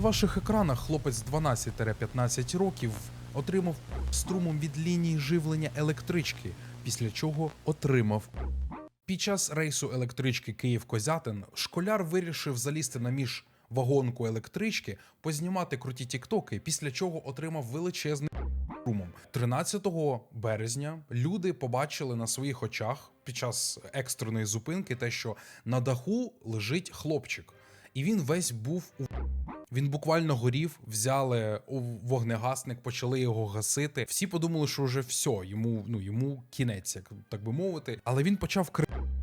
На ваших екранах хлопець 12-15 років отримав струмом від лінії живлення електрички, після чого отримав. Під час рейсу електрички Київ-Козятин школяр вирішив залізти на між вагонку електрички, познімати круті тіктоки, після чого отримав величезний струмом. 13 березня люди побачили на своїх очах під час екстреної зупинки те, що на даху лежить хлопчик, і він весь був у він буквально горів, взяли вогнегасник, почали його гасити. Всі подумали, що вже все, йому ну йому кінець, як так би мовити. Але він почав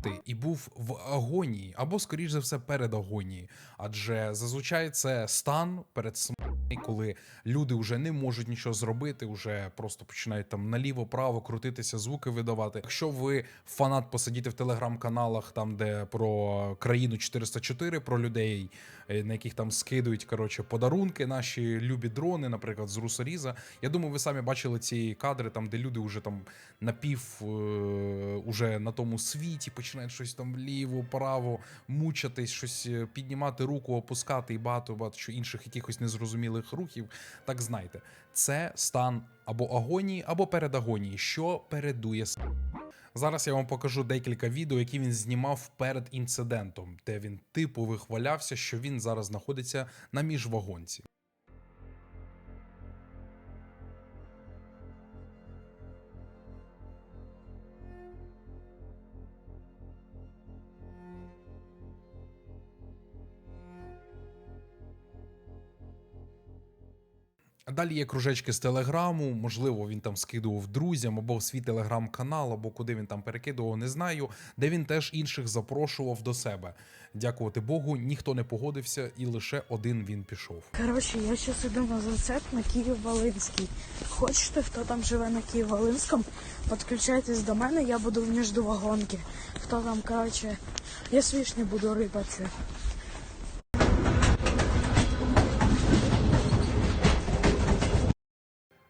крити і був в агонії, або скоріш за все перед агонією. Адже зазвичай це стан перед смертю, коли люди вже не можуть нічого зробити, вже просто починають там наліво-право крутитися, звуки видавати. Якщо ви фанат посидіти в телеграм-каналах, там де про країну 404, про людей, е, на яких там скидують коротше подарунки, наші любі дрони, наприклад, з Русоріза. Я думаю, ви самі бачили ці кадри, там де люди вже там напів е, уже на тому світі починають щось там вліво, право мучатись, щось е, піднімати руку, опускати і багато багато що інших якихось незрозумілих рухів. Так знайте, це стан або агонії, або передагонії, що передує Зараз я вам покажу декілька відео, які він знімав перед інцидентом, де він типу вихвалявся, що він зараз знаходиться на міжвагонці. Далі є кружечки з телеграму. Можливо, він там скидував друзям або в свій телеграм-канал, або куди він там перекидував, не знаю. Де він теж інших запрошував до себе. Дякувати Богу, ніхто не погодився, і лише один він пішов. Коротше, я зараз іду на зацеп на Київ-Волинський. Хочете, хто там живе на Київ-Волинському, підключайтесь до мене, я буду в міждовагонки. Хто там, коротше, я свіж не буду рипатися.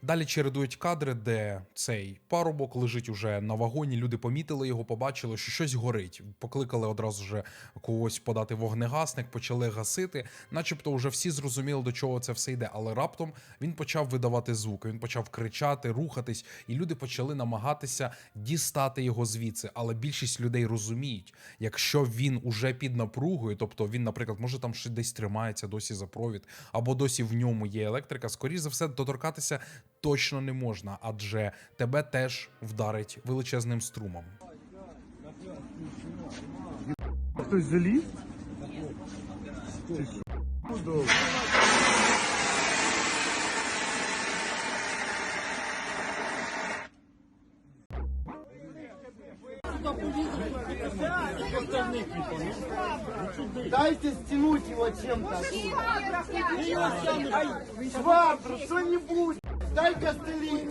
Далі чередують кадри, де цей парубок лежить уже на вагоні. Люди помітили його, побачили, що щось горить. Покликали одразу вже когось подати вогнегасник, почали гасити. Начебто, вже всі зрозуміли, до чого це все йде. Але раптом він почав видавати звуки. Він почав кричати, рухатись, і люди почали намагатися дістати його звідси. Але більшість людей розуміють, якщо він уже під напругою, тобто він, наприклад, може там ще десь тримається досі за провід, або досі в ньому є електрика, скоріш за все, доторкатися точно не можна, адже тебе теж вдарить величезним струмом. Хтось заліз? Дайте стянуть его чем-то. Швабру, что-нибудь. Дай костыли.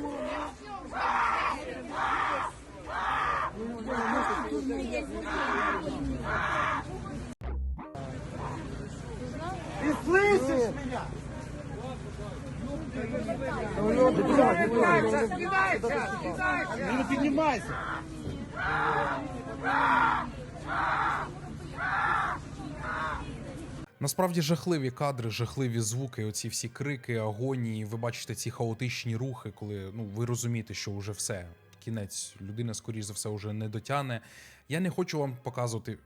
Ты слышишь меня? Не піднімайся. Насправді жахливі кадри, жахливі звуки, оці всі крики, агонії. Ви бачите ці хаотичні рухи, коли ну ви розумієте, що вже все. Кінець людина, скоріш за все, вже не дотяне. Я не хочу вам показувати.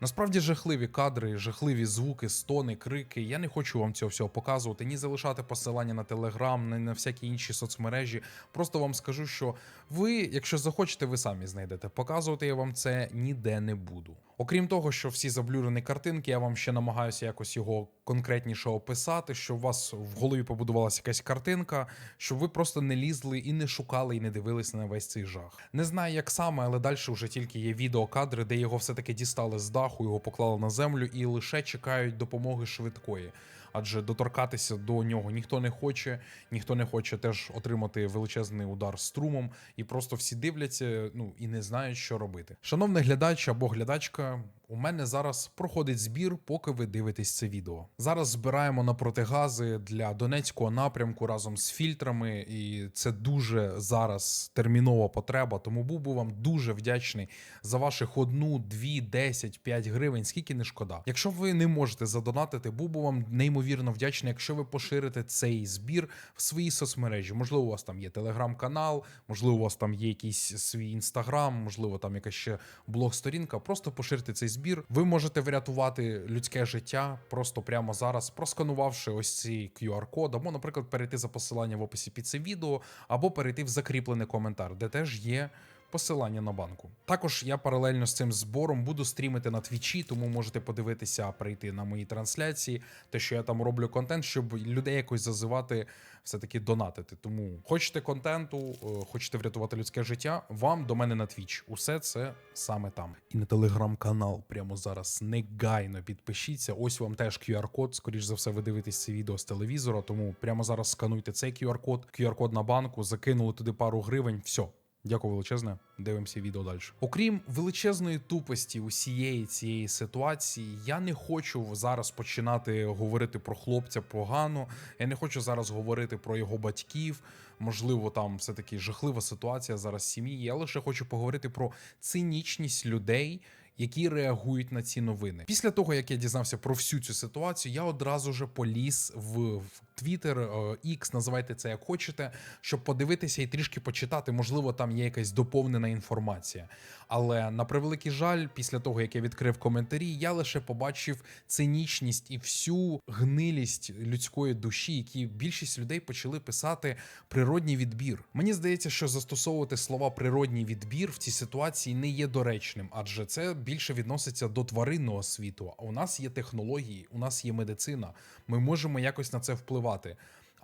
Насправді жахливі кадри, жахливі звуки, стони, крики. Я не хочу вам цього всього показувати, ні залишати посилання на телеграм, ні на всякі інші соцмережі. Просто вам скажу, що ви, якщо захочете, ви самі знайдете. Показувати я вам це ніде не буду. Окрім того, що всі заблюрені картинки, я вам ще намагаюся якось його конкретніше описати, щоб у вас в голові побудувалася якась картинка, щоб ви просто не лізли і не шукали, і не дивилися на весь цей жах. Не знаю, як саме, але далі вже тільки є відеокадри, де його все-таки дістали з даху, його поклали на землю і лише чекають допомоги швидкої. Адже доторкатися до нього ніхто не хоче, ніхто не хоче теж отримати величезний удар струмом, і просто всі дивляться, ну і не знають, що робити. Шановний глядач або глядачка, у мене зараз проходить збір, поки ви дивитесь це відео. Зараз збираємо на протигази для Донецького напрямку разом з фільтрами, і це дуже зараз термінова потреба. Тому був би вам дуже вдячний за ваших одну, дві, десять, п'ять гривень, скільки не шкода. Якщо ви не можете задонатити, був би вам неймовірно вдячний, якщо ви поширите цей збір в свої соцмережі. Можливо, у вас там є телеграм-канал, можливо, у вас там є якийсь свій інстаграм, можливо, там якась ще блог-сторінка. Просто поширте цей збір. Ви можете врятувати людське життя просто прямо зараз, просканувавши ось цей QR-код, або, наприклад, перейти за посиланням в описі під це відео, або перейти в закріплений коментар, де теж є посилання на банку. Також я паралельно з цим збором буду стрімити на твічі, тому можете подивитися, прийти на мої трансляції, те, що я там роблю контент, щоб людей якось зазивати, все-таки донатити. Тому хочете контенту, е, хочете врятувати людське життя, вам до мене на твіч. Усе це саме там. І на телеграм-канал прямо зараз негайно підпишіться. Ось вам теж QR-код. Скоріш за все, ви дивитесь це відео з телевізора, тому прямо зараз скануйте цей QR-код, QR-код на банку, закинули туди пару гривень. Все. Дякую величезне. Дивимося відео далі. Окрім величезної тупості усієї цієї ситуації, я не хочу зараз починати говорити про хлопця погано. Я не хочу зараз говорити про його батьків. Можливо, там все таки жахлива ситуація зараз в сім'ї. Я лише хочу поговорити про цинічність людей. Які реагують на ці новини після того, як я дізнався про всю цю ситуацію, я одразу же поліз в, Twitter, е, X, називайте це як хочете, щоб подивитися і трішки почитати. Можливо, там є якась доповнена інформація. Але на превеликий жаль, після того як я відкрив коментарі, я лише побачив цинічність і всю гнилість людської душі, які більшість людей почали писати природній відбір. Мені здається, що застосовувати слова природній відбір в цій ситуації не є доречним, адже це більше відноситься до тваринного світу. А у нас є технології, у нас є медицина. Ми можемо якось на це впливати.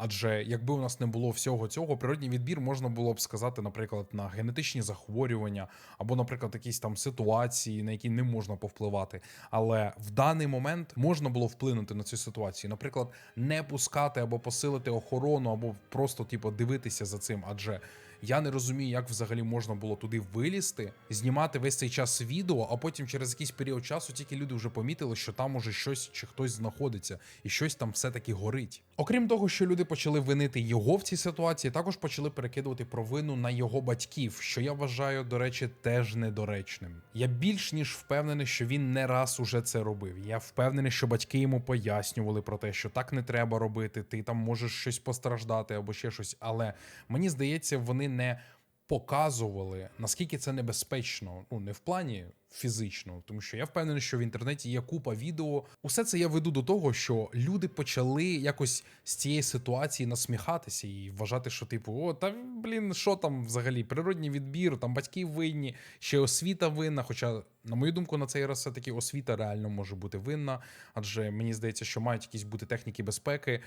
Адже якби у нас не було всього цього, природній відбір можна було б сказати, наприклад, на генетичні захворювання, або, наприклад, якісь там ситуації, на які не можна повпливати. Але в даний момент можна було вплинути на цю ситуацію, наприклад, не пускати або посилити охорону, або просто типу дивитися за цим. Адже я не розумію, як взагалі можна було туди вилізти, знімати весь цей час відео, а потім через якийсь період часу тільки люди вже помітили, що там уже щось чи хтось знаходиться, і щось там все-таки горить. Окрім того, що люди почали винити його в цій ситуації, також почали перекидувати провину на його батьків, що я вважаю, до речі, теж недоречним. Я більш ніж впевнений, що він не раз уже це робив. Я впевнений, що батьки йому пояснювали про те, що так не треба робити, ти там можеш щось постраждати або ще щось. Але мені здається, вони не показували, наскільки це небезпечно, ну не в плані фізично, тому що я впевнений, що в інтернеті є купа відео. Усе це я веду до того, що люди почали якось з цієї ситуації насміхатися і вважати, що типу, о, та блін, що там взагалі? Природній відбір, там батьки винні, ще освіта винна. Хоча, на мою думку, на цей раз все-таки освіта реально може бути винна, адже мені здається, що мають якісь бути техніки безпеки, е,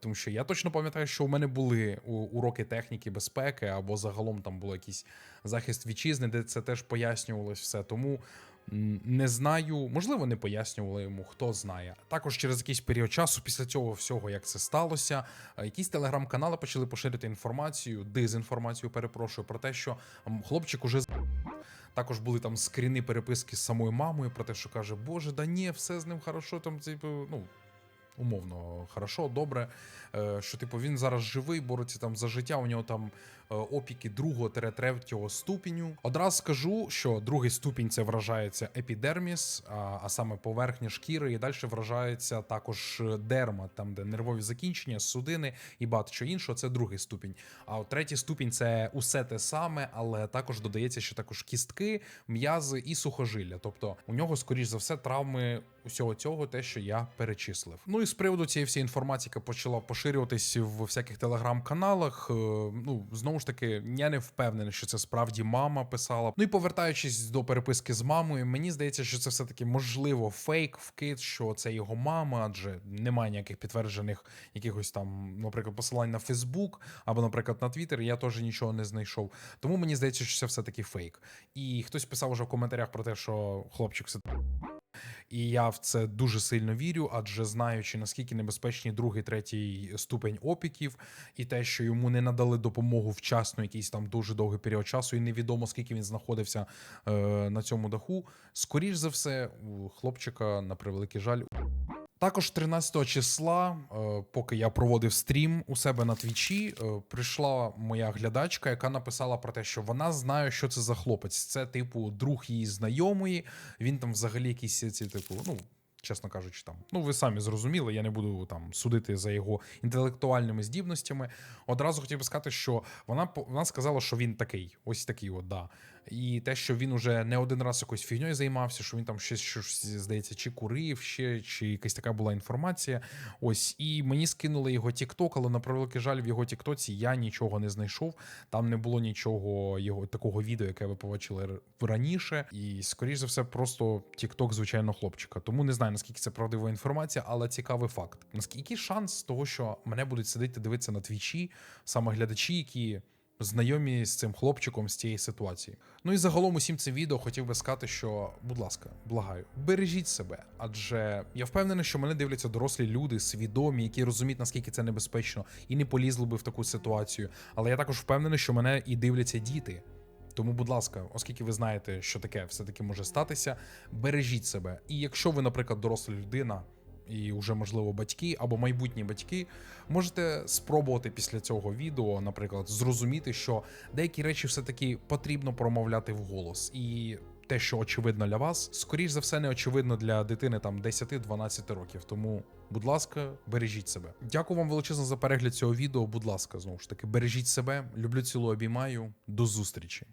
тому що я точно пам'ятаю, що у мене були уроки техніки безпеки, або загалом там було якийсь захист вітчизни, де це теж пояснювалось все. Тому м, не знаю, можливо, не пояснювали йому, хто знає. Також через якийсь період часу, після цього всього, як це сталося, е, якісь телеграм-канали почали поширити інформацію, дезінформацію, перепрошую, про те, що хлопчик уже також були там скріни переписки з самою мамою про те, що каже: Боже, да ні, все з ним хорошо. Там типу, ну. Умовно, хорошо, добре. Е, Що, типу, він зараз живий, бореться там за життя. У нього там е, опіки другого третього ступеню. Одразу скажу, що другий ступінь це вражається епідерміс, а, а саме поверхня шкіри, і далі вражається також дерма, там де нервові закінчення, судини і багато що іншого. Це другий ступінь. А от третій ступінь це усе те саме, але також додається, що також кістки, м'язи і сухожилля. Тобто у нього, скоріш за все, травми усього цього, те, що я перечислив. Ну і з приводу цієї всієї інформації, яка почала поширюватись в всяких телеграм-каналах. е, Ну знову ж таки, я не впевнений, що це справді мама писала. Ну і повертаючись до переписки з мамою, мені здається, що це все таки можливо фейк, вкид, що це його мама, адже немає ніяких підтверджених якихось там, наприклад, посилань на Фейсбук або, наприклад, на Твіттер. Я теж нічого не знайшов. Тому мені здається, що це все таки фейк. І хтось писав уже в коментарях про те, що хлопчик все І я в це дуже сильно вірю, адже знаючи наскільки небезпечні другий, третій ступень опіків, і те, що йому не надали допомогу вчасно, якийсь там дуже довгий період часу, і невідомо скільки він знаходився е, на цьому даху. Скоріш за все, у хлопчика на превеликий жаль. Також 13 числа, е, поки я проводив стрім у себе на твічі, е, прийшла моя глядачка, яка написала про те, що вона знає, що це за хлопець. Це, типу, друг її знайомої. Він там взагалі якісь ці, типу, ну. Чесно кажучи, там, ну ви самі зрозуміли, я не буду там судити за його інтелектуальними здібностями. Одразу хотів би сказати, що вона вона сказала, що він такий, ось такий, от, да. І те, що він уже не один раз якоюсь фігньою займався, що він там щось, щось здається, чи курив, ще, чи якась така була інформація. Ось, і мені скинули його TikTok, але на превеликий жаль, в його Тіктоці я нічого не знайшов. Там не було нічого його такого відео, яке ви побачили раніше. І, скоріш за все, просто TikTok звичайно хлопчика. Тому не знаю, наскільки це правдива інформація, але цікавий факт. Наскільки шанс того, що мене будуть сидіти дивитися на твічі, саме глядачі, які знайомі з цим хлопчиком з цієї ситуації. Ну і загалом усім цим відео хотів би сказати, що, будь ласка, благаю, бережіть себе, адже я впевнений, що мене дивляться дорослі люди, свідомі, які розуміють, наскільки це небезпечно, і не полізли би в таку ситуацію. Але я також впевнений, що мене і дивляться діти. Тому, будь ласка, оскільки ви знаєте, що таке все-таки може статися, бережіть себе. І якщо ви, наприклад, доросла людина, і вже, можливо, батьки або майбутні батьки, можете спробувати після цього відео, наприклад, зрозуміти, що деякі речі все-таки потрібно промовляти вголос. І те, що очевидно для вас, скоріш за все, не очевидно для дитини там 10-12 років. Тому, будь ласка, бережіть себе. Дякую вам величезно за перегляд цього відео. Будь ласка, знову ж таки, бережіть себе. Люблю цілу обіймаю. До зустрічі.